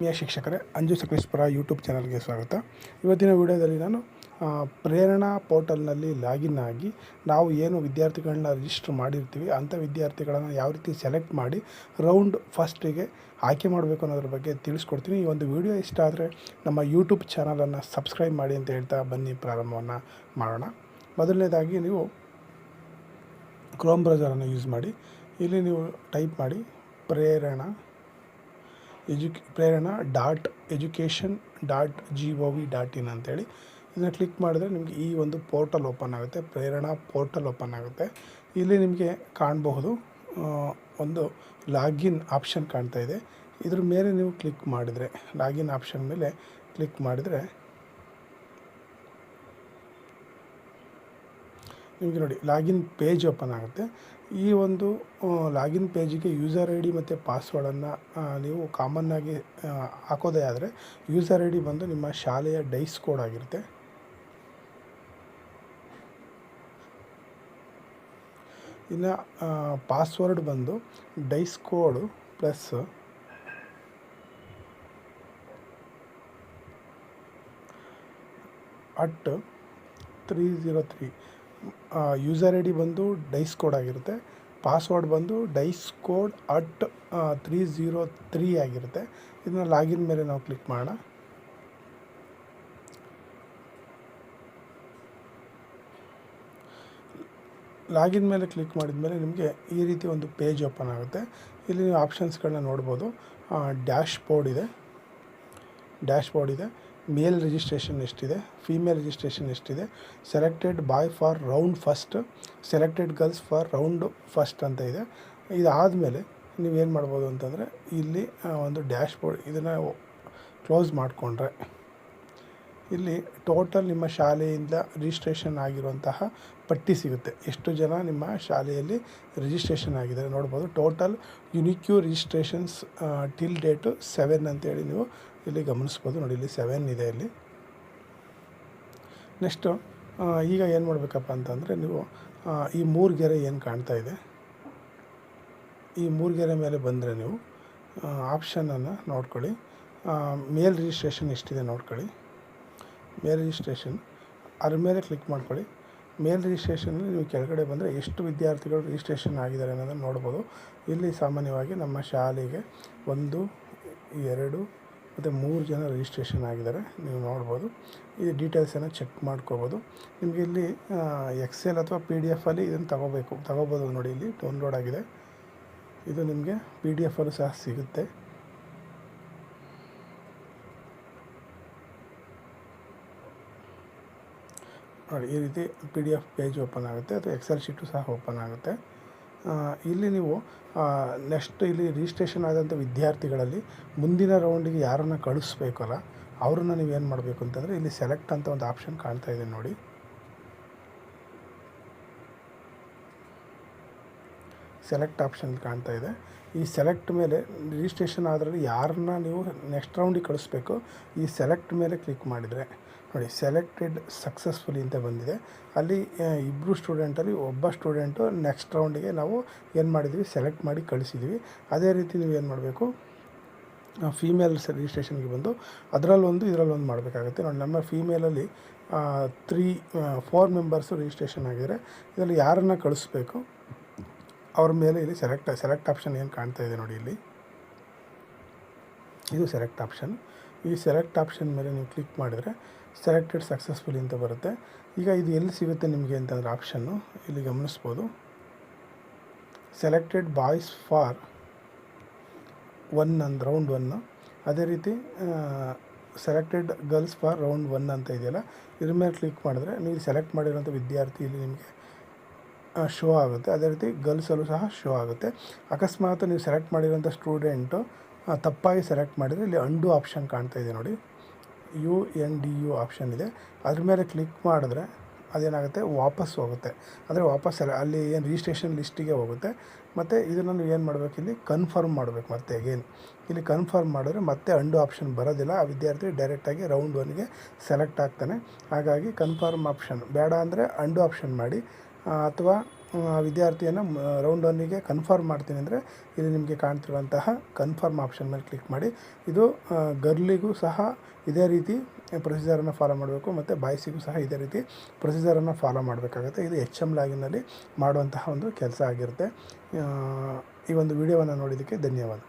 ಪ್ರಿಯ ಶಿಕ್ಷಕರೇ, ಅಂಜು ಸಕಲೇಶ್ಪುರ ಯೂಟ್ಯೂಬ್ ಚಾನಲ್ಗೆ ಸ್ವಾಗತ. ಇವತ್ತಿನ ವಿಡಿಯೋದಲ್ಲಿ ನಾನು ಪ್ರೇರಣಾ ಪೋರ್ಟಲ್ನಲ್ಲಿ ಲಾಗಿನ್ ಆಗಿ ನಾವು ಏನು ವಿದ್ಯಾರ್ಥಿಗಳನ್ನ ರಿಜಿಸ್ಟರ್ ಮಾಡಿರ್ತೀವಿ, ಅಂಥ ವಿದ್ಯಾರ್ಥಿಗಳನ್ನು ಯಾವ ರೀತಿ ಸೆಲೆಕ್ಟ್ ಮಾಡಿ ರೌಂಡ್ ಫಸ್ಟಿಗೆ ಆಯ್ಕೆ ಮಾಡಬೇಕು ಅನ್ನೋದ್ರ ಬಗ್ಗೆ ತಿಳಿಸ್ಕೊಡ್ತೀನಿ. ಈ ಒಂದು ವಿಡಿಯೋ ಇಷ್ಟ ಆದರೆ ನಮ್ಮ ಯೂಟ್ಯೂಬ್ ಚಾನಲನ್ನು ಸಬ್ಸ್ಕ್ರೈಬ್ ಮಾಡಿ ಅಂತ ಹೇಳ್ತಾ ಬನ್ನಿ. ಪ್ರಾರಂಭವನ್ನು ಮಾಡೋಣ. ಮೊದಲನೇದಾಗಿ ನೀವು ಕ್ರೋಮ್ ಬ್ರೌಸರನ್ನು ಯೂಸ್ ಮಾಡಿ. ಇಲ್ಲಿ ನೀವು ಟೈಪ್ ಮಾಡಿ Prerana ಎಜುಕ್ Prerana dot education dot G O V dot in ಅಂತೇಳಿ. ಇದನ್ನು ಕ್ಲಿಕ್ ಮಾಡಿದ್ರೆ ನಿಮಗೆ ಈ ಒಂದು ಪೋರ್ಟಲ್ ಓಪನ್ ಆಗುತ್ತೆ, ಪ್ರೇರಣಾ ಪೋರ್ಟಲ್ ಓಪನ್ ಆಗುತ್ತೆ. ಇಲ್ಲಿ ನಿಮಗೆ ಕಾಣಬಹುದು ಒಂದು ಲಾಗಿನ್ ಆಪ್ಷನ್ ಕಾಣ್ತಾ ಇದೆ. ಇದ್ರ ಮೇಲೆ ನೀವು ಕ್ಲಿಕ್ ಮಾಡಿದರೆ, ಲಾಗಿನ್ ಆಪ್ಷನ್ ಮೇಲೆ ಕ್ಲಿಕ್ ಮಾಡಿದರೆ ನಿಮಗೆ ನೋಡಿ, ಲಾಗಿನ್ ಪೇಜ್ ಓಪನ್ ಆಗುತ್ತೆ. ಈ ಒಂದು ಲಾಗಿನ್ ಪೇಜಿಗೆ ಯೂಸರ್ ಐ ಡಿ ಮತ್ತು ಪಾಸ್ವರ್ಡನ್ನು ನೀವು ಕಾಮನ್ನಾಗಿ ಹಾಕೋದೇ ಆದರೆ ಯೂಸರ್ ಐ ಡಿ ಬಂದು ನಿಮ್ಮ ಶಾಲೆಯ ಡೈಸ್ ಕೋಡ್ ಆಗಿರುತ್ತೆ. ಇನ್ನು ಪಾಸ್ವರ್ಡ್ ಬಂದು DISE code plus at three zero three. User I D ಬಂದು ಡೈಸ್ ಕೋಡ್ ಆಗಿರುತ್ತೆ. ಪಾಸ್ವರ್ಡ್ ಬಂದು DISE code at three zero three ಆಗಿರುತ್ತೆ. ಇದನ್ನ ಲಾಗಿನ್ ಮೇಲೆ ನಾವು ಕ್ಲಿಕ್ ಮಾಡೋಣ. ಲಾಗಿನ್ ಮೇಲೆ ಕ್ಲಿಕ್ ಮಾಡಿದ ಮೇಲೆ ನಿಮಗೆ ಈ ರೀತಿ ಒಂದು ಪೇಜ್ ಓಪನ್ ಆಗುತ್ತೆ. ಇಲ್ಲಿ ನೀವು ಆಪ್ಷನ್ಸ್ಗಳನ್ನ ನೋಡ್ಬೋದು. ಡ್ಯಾಶ್ ಬೋರ್ಡ್ ಇದೆ. ಡ್ಯಾಶ್ ಬೋರ್ಡ್ ಇದೆ. ಮೇಲ್ ರಿಜಿಸ್ಟ್ರೇಷನ್ ಎಷ್ಟಿದೆ ಫೀಮೇಲ್ ರಿಜಿಸ್ಟ್ರೇಷನ್ ಎಷ್ಟಿದೆ selected boy for round first selected girls for round first ಅಂತ ಇದೆ. ಇದಾದಮೇಲೆ ನೀವೇನು ಮಾಡ್ಬೋದು ಅಂತಂದರೆ, ಇಲ್ಲಿ ಒಂದು ಡ್ಯಾಶ್ ಬೋರ್ಡ್ ಇದನ್ನು ಕ್ಲೋಸ್ ಮಾಡಿಕೊಂಡ್ರೆ, ಇಲ್ಲಿ ಟೋಟಲ್ ನಿಮ್ಮ ಶಾಲೆಯಿಂದ ರಿಜಿಸ್ಟ್ರೇಷನ್ ಆಗಿರುವಂತಹ ಪಟ್ಟಿ ಸಿಗುತ್ತೆ. ಎಷ್ಟು ಜನ ನಿಮ್ಮ ಶಾಲೆಯಲ್ಲಿ ರಿಜಿಸ್ಟ್ರೇಷನ್ ಆಗಿದ್ದಾರೆ ನೋಡ್ಬೋದು. Total unique registrations till date seven ಅಂತೇಳಿ ನೀವು ಇಲ್ಲಿ ಗಮನಿಸ್ಬೋದು ನೋಡಿ, ಇಲ್ಲಿ ಸೆವೆನ್ ಇದೆ ಇಲ್ಲಿ. ನೆಕ್ಸ್ಟು ಈಗ ಏನು ಮಾಡಬೇಕಪ್ಪ ಅಂತಂದರೆ ನೀವು ಈ ಮೂರು ಗೆರೆ ಏನು ಕಾಣ್ತಾ ಇದೆ? ಈ ಮೂರು ಗೆರೆ ಮೇಲೆ ಬಂದರೆ ನೀವು ಆಪ್ಷನನ್ನು ನೋಡ್ಕೊಳ್ಳಿ. ಮೇಲ್ ರಿಜಿಸ್ಟ್ರೇಷನ್ ಎಷ್ಟಿದೆ ನೋಡ್ಕೊಳ್ಳಿ. ಮೇಲ್ ರಿಜಿಸ್ಟ್ರೇಷನ್ ಅದ್ರ ಮೇಲೆ ಕ್ಲಿಕ್ ಮಾಡ್ಕೊಳ್ಳಿ. ಮೇಲ್ ರಿಜಿಸ್ಟ್ರೇಷನಲ್ಲಿ ನೀವು ಕೆಳಗಡೆ ಬಂದರೆ ಎಷ್ಟು ವಿದ್ಯಾರ್ಥಿಗಳು ರಿಜಿಸ್ಟ್ರೇಷನ್ ಆಗಿದ್ದಾರೆ ಅನ್ನೋದನ್ನು ನೋಡ್ಬೋದು. ಇಲ್ಲಿ ಸಾಮಾನ್ಯವಾಗಿ ನಮ್ಮ ಶಾಲೆಗೆ ಒಂದು, ಎರಡು ಮತ್ತು ಮೂರು ಜನ ರಿಜಿಸ್ಟ್ರೇಷನ್ ಆಗಿದ್ದಾರೆ, ನೀವು ನೋಡ್ಬೋದು. ಈ ಡೀಟೇಲ್ಸನ್ನು ಚೆಕ್ ಮಾಡ್ಕೋಬೋದು. ನಿಮಗೆ ಇಲ್ಲಿ ಎಕ್ಸೆಲ್ ಅಥವಾ ಪಿ ಡಿ ಎಫಲ್ಲಿ ಇದನ್ನು ತಗೋಬೇಕು. ತಗೋಬೋದು ನೋಡಿ, ಇಲ್ಲಿ ಡೌನ್ಲೋಡ್ ಆಗಿದೆ. ಇದು ನಿಮಗೆ ಪಿ ಡಿ ಎಫಲ್ಲೂ ಸಹ ಸಿಗುತ್ತೆ. ನೋಡಿ, ಈ ರೀತಿ P D F page open ಆಗುತ್ತೆ, ಅಥವಾ ಎಕ್ಸೆಲ್ ಶೀಟು ಸಹ ಓಪನ್ ಆಗುತ್ತೆ. ಇಲ್ಲಿ ನೀವು ನೆಕ್ಸ್ಟ್ ಇಲ್ಲಿ ರಿಜಿಸ್ಟ್ರೇಷನ್ ಆದಂಥ ವಿದ್ಯಾರ್ಥಿಗಳಲ್ಲಿ ಮುಂದಿನ ರೌಂಡಿಗೆ ಯಾರನ್ನು ಕಳಿಸ್ಬೇಕಲ್ಲ ಅವ್ರನ್ನ ನೀವು ಏನು ಮಾಡಬೇಕು ಅಂತಂದರೆ ಇಲ್ಲಿ ಸೆಲೆಕ್ಟ್ ಅಂತ ಒಂದು ಆಪ್ಷನ್ ಕಾಣ್ತಾ ಇದೆ ನೋಡಿ. ಸೆಲೆಕ್ಟ್ ಆಪ್ಷನ್ ಕಾಣ್ತಾ ಇದೆ. ಈ ಸೆಲೆಕ್ಟ್ ಮೇಲೆ ರಿಜಿಸ್ಟ್ರೇಷನ್ ಆದರೆ ಯಾರನ್ನ ನೀವು ನೆಕ್ಸ್ಟ್ ರೌಂಡಿಗೆ ಕಳಿಸ್ಬೇಕು ಈ ಸೆಲೆಕ್ಟ್ ಮೇಲೆ ಕ್ಲಿಕ್ ಮಾಡಿದರೆ ನೋಡಿ ಸೆಲೆಕ್ಟೆಡ್ ಸಕ್ಸಸ್ಫುಲಿ ಅಂತ ಬಂದಿದೆ. ಅಲ್ಲಿ ಇಬ್ಬರು ಸ್ಟೂಡೆಂಟಲ್ಲಿ ಒಬ್ಬ ಸ್ಟೂಡೆಂಟು ನೆಕ್ಸ್ಟ್ ರೌಂಡಿಗೆ ನಾವು ಏನು ಮಾಡಿದ್ವಿ? ಸೆಲೆಕ್ಟ್ ಮಾಡಿ ಕಳಿಸಿದ್ವಿ. ಅದೇ ರೀತಿ ನೀವು ಏನು ಮಾಡಬೇಕು? ಫೀಮೇಲ್ ರಿಜಿಸ್ಟ್ರೇಷನ್ಗೆ ಬಂದು ಅದರಲ್ಲೊಂದು, ಇದರಲ್ಲೊಂದು ಮಾಡಬೇಕಾಗುತ್ತೆ. ನೋಡಿ, ನಮ್ಮ ಫೀಮೇಲಲ್ಲಿ ತ್ರೀ ಫೋರ್ ಮೆಂಬರ್ಸು ರಿಜಿಸ್ಟ್ರೇಷನ್ ಆಗಿದ್ದಾರೆ ಇದರಲ್ಲಿ ಯಾರನ್ನು ಕಳಿಸ್ಬೇಕು? ಅವ್ರ ಮೇಲೆ ಇಲ್ಲಿ ಸೆಲೆಕ್ಟ್ ಸೆಲೆಕ್ಟ್ ಆಪ್ಷನ್ ಏನು ಕಾಣ್ತಾ ಇದೆ ನೋಡಿ ಇಲ್ಲಿ. ಇದು ಸೆಲೆಕ್ಟ್ ಆಪ್ಷನ್ ಈ ಸೆಲೆಕ್ಟ್ ಆಪ್ಷನ್ ಮೇಲೆ ನೀವು ಕ್ಲಿಕ್ ಮಾಡಿದರೆ ಸೆಲೆಕ್ಟೆಡ್ ಸಕ್ಸಸ್ಫುಲಿ ಅಂತ ಬರುತ್ತೆ. ಈಗ ಇದು ಎಲ್ಲಿ ಸಿಗುತ್ತೆ ನಿಮಗೆ ಅಂತಂದರೆ ಆಪ್ಷನ್ನು ಇಲ್ಲಿ ಗಮನಿಸ್ಬೋದು. Selected boys for one and round one ಅದೇ ರೀತಿ selected girls for round one ಅಂತ ಇದೆಯಲ್ಲ, ಇದ್ರ ಮೇಲೆ ಕ್ಲಿಕ್ ಮಾಡಿದ್ರೆ ನೀವು ಸೆಲೆಕ್ಟ್ ಮಾಡಿರೋಂಥ ವಿದ್ಯಾರ್ಥಿ ಇಲ್ಲಿ ನಿಮಗೆ ಶೋ ಆಗುತ್ತೆ. ಅದೇ ರೀತಿ ಗರ್ಲ್ಸಲ್ಲೂ ಸಹ ಶೋ ಆಗುತ್ತೆ. ಅಕಸ್ಮಾತ್ ನೀವು ಸೆಲೆಕ್ಟ್ ಮಾಡಿರೋಂಥ ಸ್ಟೂಡೆಂಟು ತಪ್ಪಾಗಿ ಸೆಲೆಕ್ಟ್ ಮಾಡಿದರೆ ಇಲ್ಲಿ ಅಂಡು ಆಪ್ಷನ್ ಕಾಣ್ತಾ ಇದೆ ನೋಡಿ. U N D U option ಇದೆ. ಅದ್ರ ಮೇಲೆ ಕ್ಲಿಕ್ ಮಾಡಿದ್ರೆ ಅದೇನಾಗುತ್ತೆ? ವಾಪಸ್ ಹೋಗುತ್ತೆ. ಅಂದರೆ ವಾಪಸ್ ಅಲ್ಲ, ಅಲ್ಲಿ ಏನು ರಿಜಿಸ್ಟ್ರೇಷನ್ ಲಿಸ್ಟಿಗೆ ಹೋಗುತ್ತೆ. ಮತ್ತು ಇದನ್ನು ಏನು ಮಾಡಬೇಕು ಇಲ್ಲಿ? ಕನ್ಫರ್ಮ್ ಮಾಡಬೇಕು ಮತ್ತೆ ಅಗೇನ್ ಇಲ್ಲಿ ಕನ್ಫರ್ಮ್ ಮಾಡಿದ್ರೆ ಮತ್ತೆ ಅಂಡು ಆಪ್ಷನ್ ಬರೋದಿಲ್ಲ. ಆ ವಿದ್ಯಾರ್ಥಿ ಡೈರೆಕ್ಟಾಗಿ ರೌಂಡ್ ಒನ್ಗೆ ಸೆಲೆಕ್ಟ್ ಆಗ್ತಾನೆ. ಹಾಗಾಗಿ ಕನ್ಫರ್ಮ್ ಆಪ್ಷನ್ ಬೇಡ ಅಂದರೆ ಅಂಡು ಆಪ್ಷನ್ ಮಾಡಿ. ಅಥವಾ ವಿದ್ಯಾರ್ಥಿಯನ್ನು ರೌಂಡ್ ಒನ್ನಿಗೆ ಕನ್ಫರ್ಮ್ ಮಾಡ್ತೀನಿ ಅಂದರೆ ಇಲ್ಲಿ ನಿಮಗೆ ಕಾಣ್ತಿರುವಂತಹ ಕನ್ಫರ್ಮ್ ಆಪ್ಷನ್ ಮೇಲೆ ಕ್ಲಿಕ್ ಮಾಡಿ. ಇದು ಗರ್ಲಿಗೂ ಸಹ ಇದೇ ರೀತಿ ಪ್ರೊಸೀಜರನ್ನು ಫಾಲೋ ಮಾಡಬೇಕು ಮತ್ತು ಬಾಯ್ಸಿಗೂ ಸಹ ಇದೇ ರೀತಿ ಪ್ರೊಸೀಜರನ್ನು ಫಾಲೋ ಮಾಡಬೇಕಾಗುತ್ತೆ. ಇದು ಎಚ್ ಎಂ ಲಾಗಿನಲ್ಲಿ ಮಾಡುವಂತಹ ಒಂದು ಕೆಲಸ ಆಗಿರುತ್ತೆ. ಈ ಒಂದು ವಿಡಿಯೋವನ್ನು ನೋಡಿದ್ದಕ್ಕೆ ಧನ್ಯವಾದ.